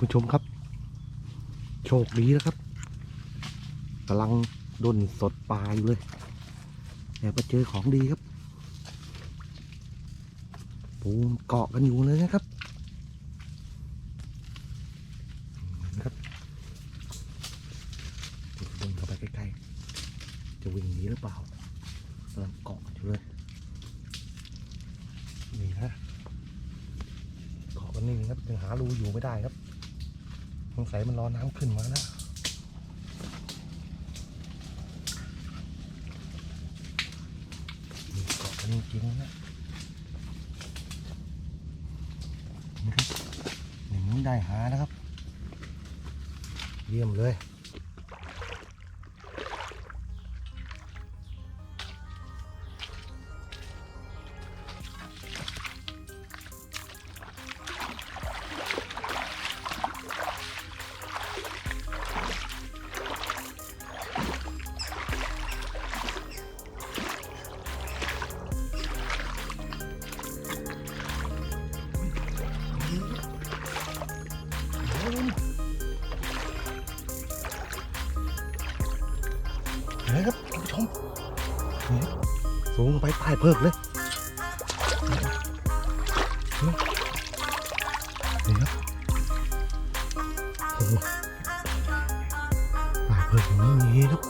ผู้ชมครับ โชคดีนะครับกำลังด้นสดปลาอยู่เลยแต่มาเจอของดีครับปูเกาะกันอยู่เลยนะครับนะครับเดินเข้าไปใกล้ๆ จะวิ่งหนีหรือเปล่ากำลังเกาะกันอยู่เลย นี่ฮะเกาะกันนี่ครับยังหารูอยู่ไม่ได้ครับ สงสัยมันรอน้ำขึ้นมาแล้วเกาะกันจริงนะหนึ่งได้หานะครับ เยี่ยมเลย ไปใต้เพิกเลยนี่ครับโอ้โหใต้เพิกอย่งนี้มีครับ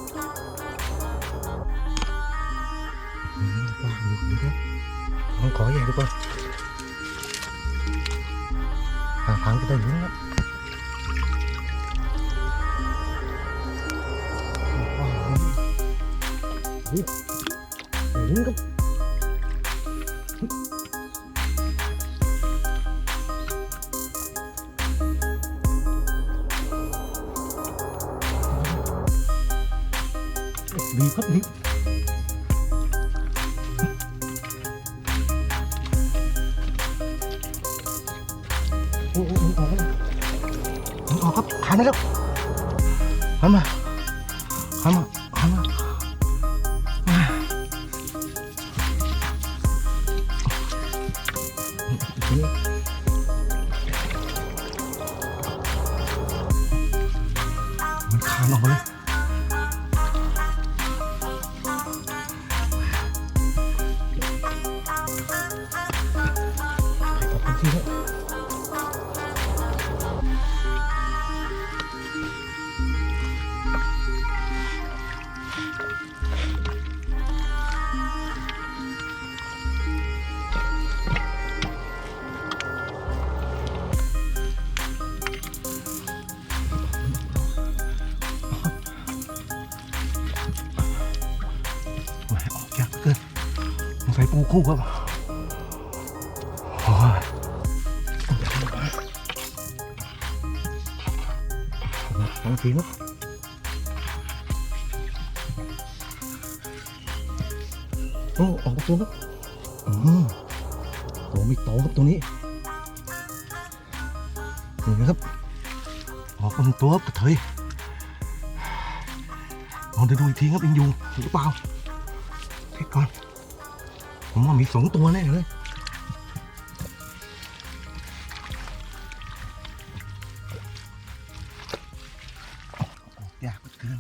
วางอยู่นี่ครับลองขอใหญ่ดูก่อนหาทางจะได้ยินครับว้าว เฮ้ยเห็นกับดีครับดีโอ้โงูคู่ครับโอ้ยลองสีนะโอ้ออกตัวแล้วอืมตัวไม่โตครับตัวนี้นี่นะครับออกเป็นตัวครับกระเทยลองดูอีกทีครับยังอยู่หรือเปล่าเช็คก่อน ผมว่ามีสองตัวแน่เลยออกยากเหลือเกิน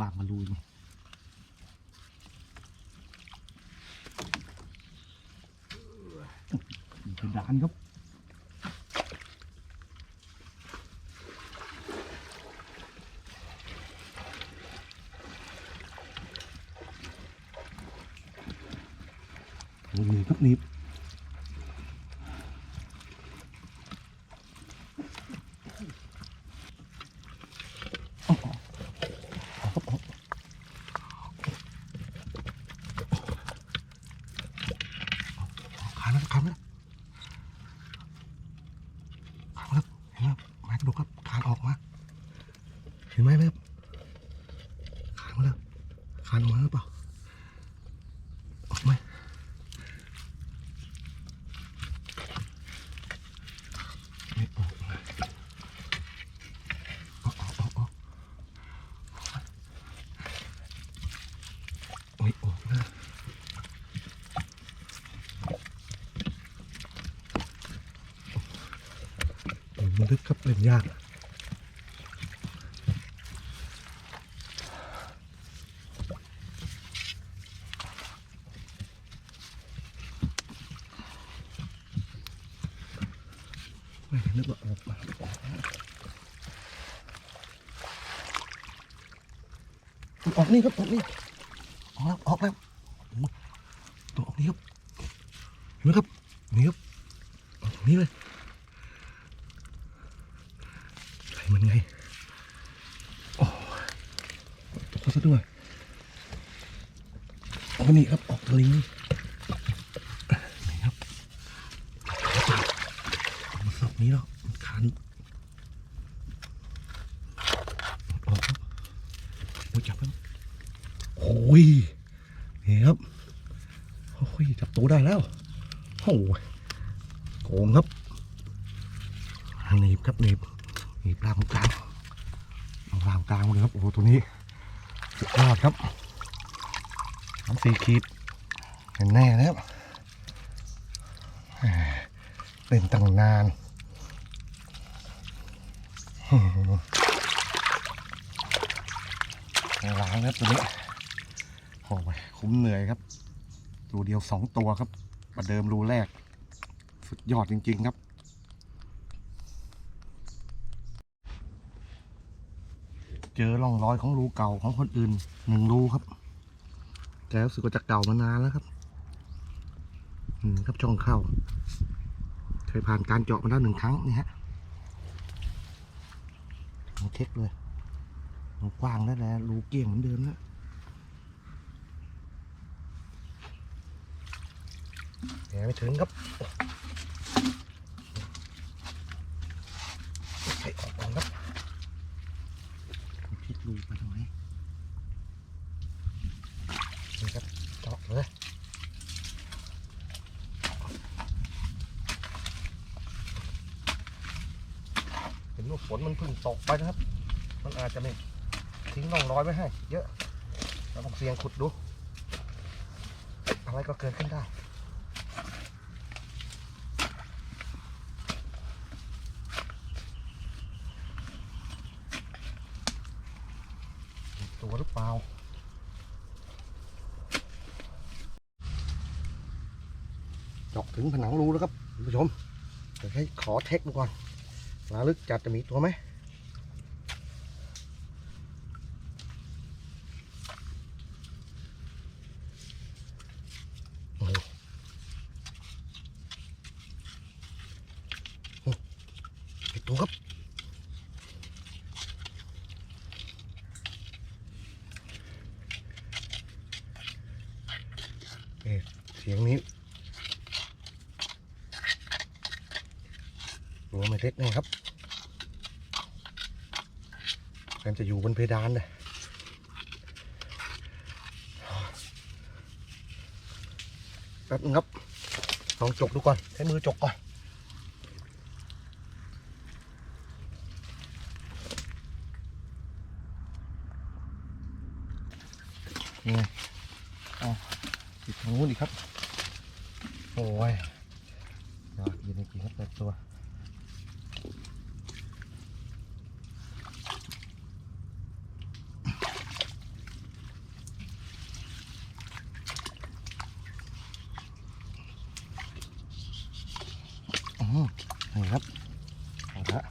วางมาลุยนี่เป็นด่านครับ หนีบครับหนีบเอาเอาเอาครับเอาเอาขาแล้วขาแล้วขาแล้วเห็นไหมครับไม้กระดกครับคานออกมา เห็นไหมไหมครับขานมาแล้วขานออกมาหรือเปล่าออกไหม ไม่ออกเลยออกออกออกออกโอ้ ไม่ออกนะโอ้ยมันลึกครับเล่นยาก ไม่ นึกว่าออกมาออกนี่ครับออกนี่ออกแล้วออกแล้วตัวออกนี่ครับเห็นไหมครับนี่ครับออกนี่เลยใส่มันไงโอ้ตกซะด้วยออกนี่ครับออกตรงนี้นี่ครับ บนี้แล้วมันคันออกครับโอ้ยจับแล้วโอ้ยนี่ครับโอ้ยจับตัวได้แล้วโอ้ยโกงครับหนีบครับหนีบหนีบรามกลางเอารามกลางเลยครับโอ้โหตัวนี้สุดยอดครับสามสี่ขีดเห็นแน่นะครับเล่นตั้งนาน ล้างครับตัวนี้โอ้ยคุ้มเหนื่อยครับรูเดียวสองตัวครับ ประเดิมรูแรก สุดยอดจริง ๆ ครับเจอร่องรอยของรูเก่าของคนอื่นหนึ่งรูครับแต่รู้สึกว่าจะเก่ามานานแล้วครับอืมครับช่องเข้า เคยผ่านการเจาะมาแล้วหนึ่งครั้งนี่ฮะ เช็คเลยมันกว้างแล้วแหละรูเกี่ยงเหมือนเดิมแล้วแหมไม่ถึงครับใส่ออกก่อนครับพลิกรูไปตรงไหนนี่ครับเจาะเลย เห็นว่าฝนมัน เพิ่งตกไปนะครับ มันอาจจะไม่ทิ้งร่องรอยไว้ให้ เยอะเราต้องเสี่ยงขุดดู อะไรก็เกิดขึ้นได้ตัวหรือเปล่าจาะถึงผนังรูแล้วครับคุณผู้ชมเดี๋ยวให้ขอเทคดูก่อนลาลึกจัดจะมีตัวไหมโอ้โหโอ้มีตัวครับ เอ๊ะเสียงนี้ตัวไม่เล็กแน่ครับมันจะอยู่บนเพดานเลยแป๊บนึงครับลองจกดูก่อน ใช้มือจกก่อนนี่ไงเอาติดทางนู้นอีกครับ โอ้ยอยากกินจริงๆครับแต่ตัว อืมนี่ครับเอาละ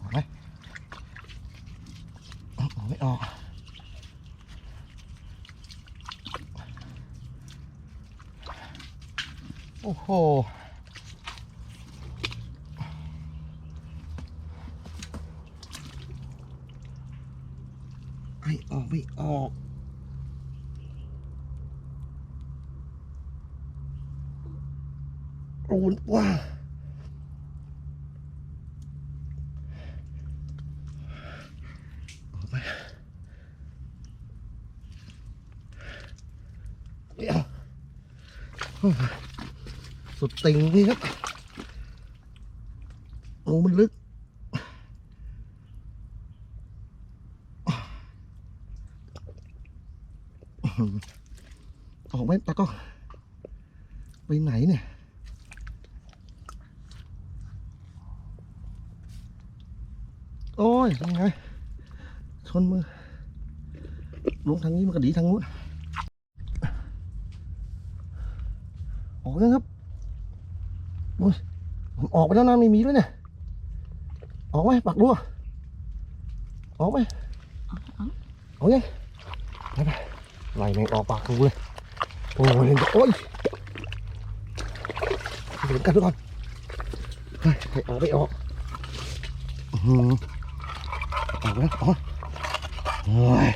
ออกไหมออกไม่ออก โอ้โห ไอออกไม่ออก โอนว่าออกไปไม่เอาโอ้ยสุดติ่งนี่ครับโอ้มันลึก อื้อหือออกไหมตากล้องไปไหนเนี่ยโอ้ยยังไงชนมือลงทางนี้มันก็ดีทางนู้นออกยังครับโอ้ยผมออกไปแล้วนะไม่มีแล้วเนี่ยออกไหมปักดัวออกไหมเอายังไปไป ไล่แมงออกปากกูเลยโอ้ยโอ้ยเดี๋ยวกันทุกคนเฮ้ยให้ออกไม่ออกอือหือออกแล้วอ๋อโอ้ย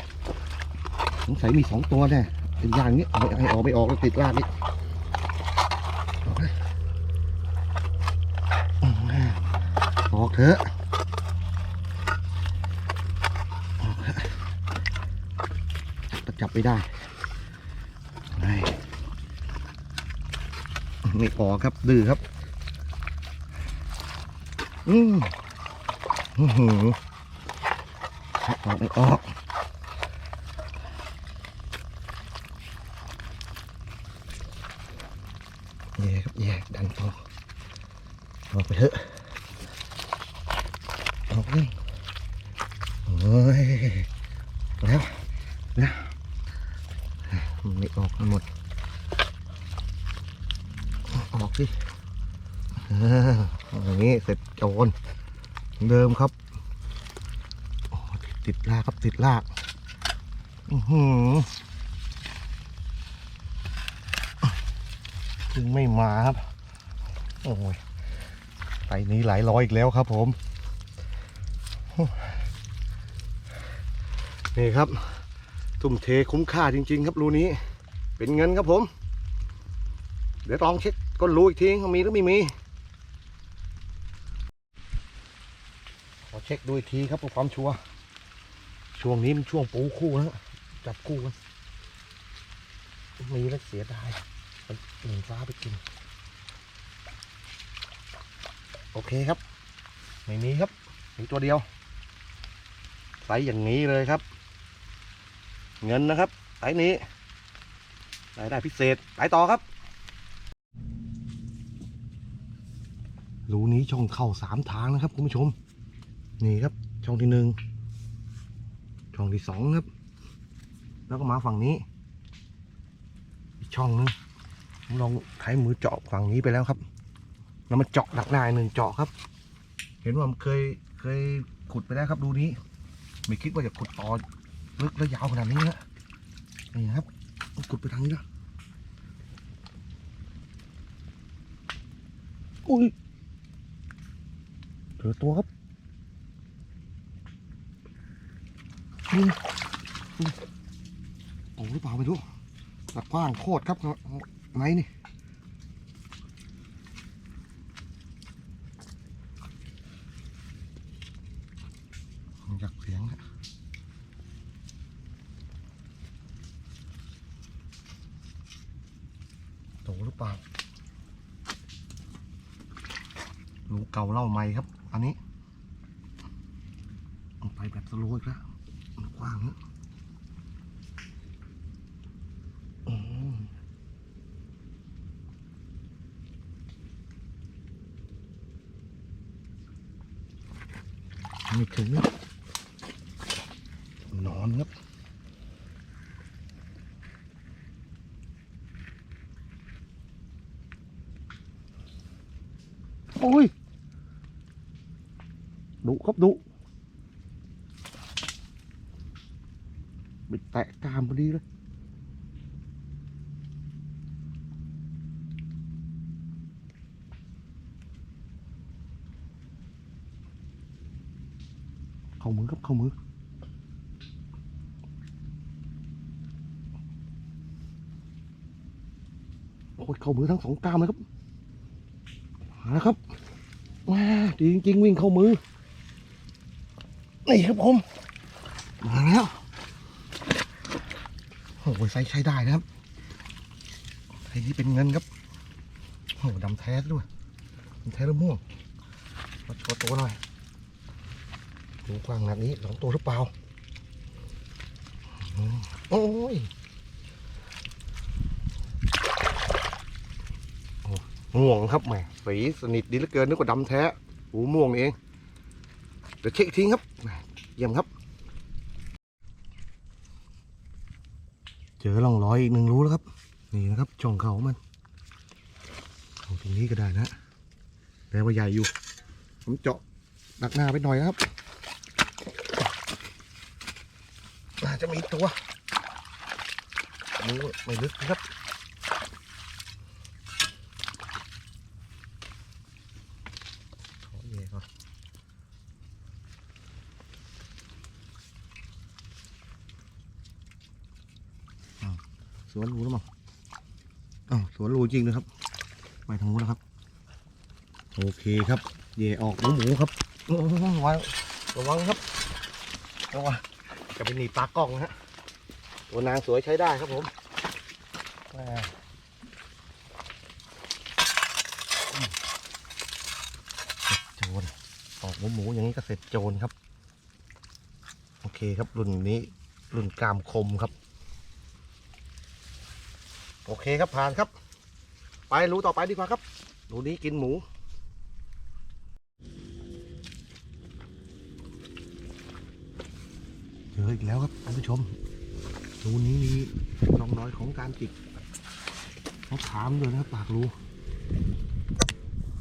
สงสัยมีสองตัวแน่เป็นอย่างนี้เอาให้ออกไม่ออกแล้วติดลากนี่ออกเลยออกเถอะออกเถอะจับ ไม่ได้ไอ้ไม่ออกครับ ดื้อครับ อืมอื้อหือออกไม่ออกแย่ครับแย่ดันออกออกไปเถอะออกเลยโอ้ยแล้วแล้วมันไม่ออกกันหมด ออกสิเอออย่างนี้เสร็จ โจรเหมือนเดิมครับติดลากครับติดลากอือหือถึงไม่มาครับ โอ้ยไปนี้หลายร้อยอีกแล้วครับผม นี่ครับ ทุ่มเทคุ้มค่าจริง ๆ ครับรูนี้ เป็นเงินครับผม เดี๋ยวลองเช็คก้นรูอีกทีมีหรือไม่มี ขอ เช็คดูอีกทีครับเพื่อความชัวร์ช่วงนี้มันช่วงปูคู่นะจับคู่กันมีแล้วเสียดายมันหนึ่งฟ้าไปกิน โอเคครับ ไม่มีครับ มีตัวเดียวไซส์อย่างนี้เลยครับ เงินนะครับไซส์นี้รายได้พิเศษไปต่อครับรูนี้ช่องเข้าสามทางนะครับคุณผู้ชม นี่ครับ ช่องที่หนึ่งช่องที่สองครับ แล้วก็มาฝั่งนี้ อีกช่องหนึงผมลองใช้มือเจาะฝั่งนี้ไปแล้วครับ แล้วมันเจาะดักหนาหนึ่งเจาะครับ เห็นว่ามันเคยเคยขุดไปแล้วครับรูนี้ ไม่คิดว่าจะขุดต่อลึกและยาวขนาดนี้นะนี่ครับขุดไปทางนี้แล้วอุ้ยเจอตัวครับ นี่โอ้หรือเปล่าไม่รู้แต่กว้างโคตรครับไหนนี่อยากเสียงอะโตหรือเปล่ารูเก่าเล่าใหม่ครับ อันนี้เอาไปแบบสโลว์อีกแล้วมันกว้างนะอืมไม่ถึงนะนอนครับ โอ้ยดุครับดุไปแตะกามพอดีเลยเข้ ดีจริงๆวิ่งเข้ามือ นี่ครับผม มาแล้ว โอ้โหใช้ใช้ได้นะครับไอ้ที่เป็นเงินครับ โอ้ดำแท้ด้วยดำแท้แล้วม่วงมาโชว์ตัวหน่อยดูกว้างหนักนี้สองตัวหรือเปล่า โอ้ยง่วงครับแม่สีสนิทดีเหลือเกินนึกว่าดำแท้ หูม่วงเองเดี๋ยวเช็คอีกทีครับเยี่ยมครับ เจอร่องรอยอีกหนึ่งรู้แล้วครับ นี่นะครับช่องเขามันเอาตรงนี้ก็ได้นะแต่ว่าใหญ่อยู่ ผมเจาะดักหน้าไปหน่อยนะครับน่าจะมีตัว ไม่ลึกนะครับ ขอเย่ก่อนอ้าวสวนรูแล้วมั้งอ้าวสวน รูจริงนะครับไปทางนู้นแล้วครับ โอเคครับเย่ออกหมูหมูครับระวังระวังครับระวังจะไปหนีปลากล้องนะฮะตัวนางสวยใช้ได้ครับผมโจรออกหมูหมูอย่างนี้ก็เสร็จโจรครับ โอเคครับรุ่นนี้รุ่นกามคมครับ โอเคครับผ่านครับ ไปรูต่อไปดีกว่าครับรูนี้กินหมู เจออีกแล้วครับท่านผู้ชมรูนี้มีร่องรอยของการจิกเขาถามด้วยนะครับปากรู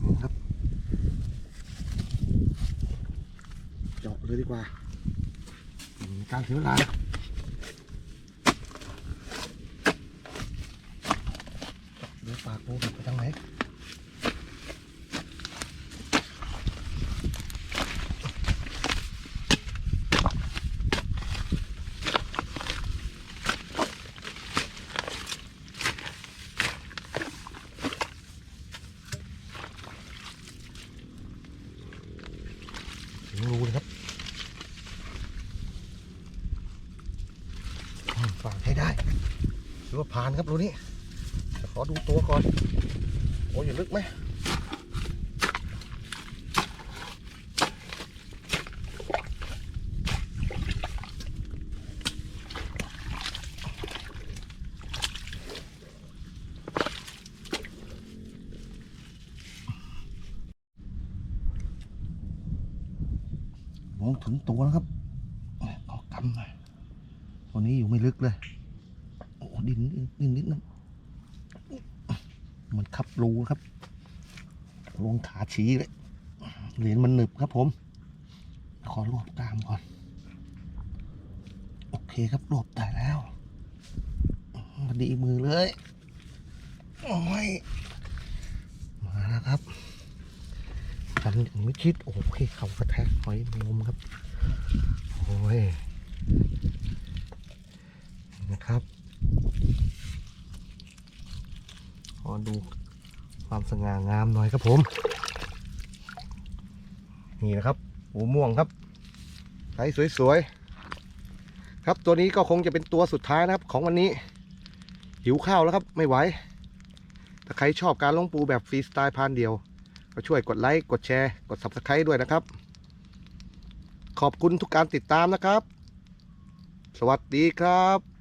นี่ครับเจาะเลยดีกว่าการเสียเวลาเดี๋ยวปากรูไปทางไหนถึงรูเลยครับอืมฝากให้ได้หรือว่า ผ่านครับรูนี่ขอดูตัวก่อน โอ้ยอย่ลึกไหมมองถึงตัวแล้วครับขอกำหน่อยตัวนี้อยู่ไม่ลึกเลย ดินนิดนิดนิดนึงมันคับรูครับ ลงขาชี้เลย เหรียญมันหนึบครับผม ขอรวบกล้ามก่อน โอเคครับรวบได้แล้วพอดีมือเลย โอ้ย มาแล้วครับกันอย่างไม่ชิด โอเคเข่ากระแทกหอยนมครับ โอ้ย นะครับ ขอดูความส ง่างามหน่อยครับผม นี่นะครับหูม่วงครับไซส์สวยๆ ครับตัวนี้ก็คงจะเป็นตัวสุดท้ายนะครับ ของวันนี้ หิวข้าวแล้วครับไม่ไหว ถ้าใครชอบการลงปูแบบฟรีสไตล์พานเดียว ก็ช่วยกดไลค์กดแชร์ กด subscribe ด้วยนะครับ ขอบคุณทุกการติดตามนะครับ สวัสดีครับ